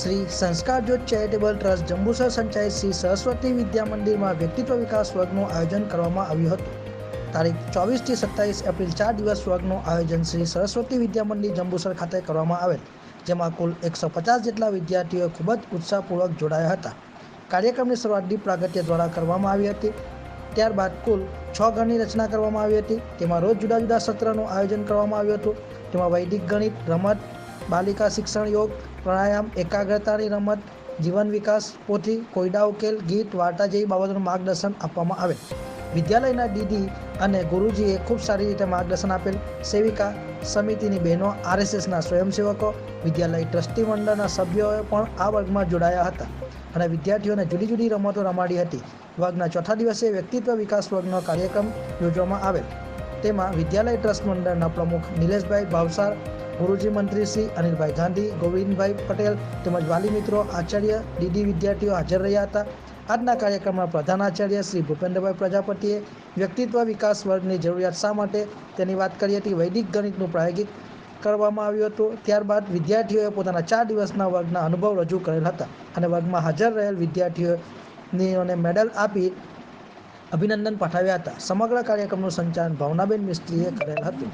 શ્રી સંસ્કાર જ્યોત charitable trust Jambusar સંચાલિત શ્રી સરસ્વતી વિદ્યા મંદિરમાં વ્યક્તિત્વ વિકાસ વર્ગનું આયોજન કરવામાં આવ્યું હતું. તારીખ ચોવીસથી સત્તાવીસ એપ્રિલ ચાર દિવસ વર્ગનું આયોજન શ્રી સરસ્વતી વિદ્યા મંદિર જંબુસર ખાતે કરવામાં આવેલ, જેમાં કુલ એકસો પચાસ જેટલા વિદ્યાર્થીઓ ખૂબ જ ઉત્સાહપૂર્વક જોડાયા હતા. કાર્યક્રમની શરૂઆત દીપ પ્રાગટ્ય દ્વારા કરવામાં આવી હતી. ત્યારબાદ કુલ છ ગણની રચના કરવામાં આવી હતી. તેમાં રોજ જુદા જુદા સત્રનું આયોજન કરવામાં આવ્યું હતું. તેમાં વૈદિક ગણિત, રમત બાલિકા શિક્ષણ યોગ, પ્રાણાયામ, એકાગ્રતાની રમત, જીવન વિકાસ પોથી કોયડા ઉકેલ, ગીત, વાર્તા જેવી બાબતોનું માર્ગદર્શન આપવામાં આવે. વિદ્યાલયના દીદી અને ગુરુજીએ ખૂબ સારી રીતે માર્ગદર્શન આપેલ સેવિકા સમિતિની બહેનો આરએસએસના સ્વયંસેવકો, વિદ્યાલય ટ્રસ્ટી મંડળના સભ્યોએ પણ આ વર્ગમાં જોડાયા હતા અને વિદ્યાર્થીઓને જુદી જુદી રમતો રમાડી હતી. વર્ગના ચોથા દિવસે વ્યક્તિત્વ વિકાસ વર્ગનો કાર્યક્રમ યોજવામાં આવેલ. તેમાં વિદ્યાલય ટ્રસ્ટ મંડળના પ્રમુખ નિલેશભાઈ ભાવસાર ગુરુજી મંત્રી શ્રી અનિલભાઈ ગાંધી, ગોવિંદભાઈ પટેલ તેમજ વાલી મિત્રો આચાર્ય, ડીડી વિદ્યાર્થીઓ હાજર રહ્યા હતા. આજના કાર્યક્રમમાં પ્રધાન આચાર્ય શ્રી ભૂપેન્દ્રભાઈ પ્રજાપતિએ વ્યક્તિત્વ વિકાસ વર્ગની જરૂરિયાત શા માટે તેની વાત કરી હતી, વૈદિક ગણિતનું પ્રાયોગિક કરવામાં આવ્યું હતું. ત્યારબાદ વિદ્યાર્થીઓએ પોતાના ચાર દિવસના વર્ગના અનુભવ રજૂ કરેલ હતા અને વર્ગમાં હાજર રહેલ વિદ્યાર્થીઓને મેડલ આપી અભિનંદન પાઠવ્યા હતા. સમગ્ર કાર્યક્રમનું સંચાલન ભાવનાબેન મિસ્ત્રીએ કરેલ હતું.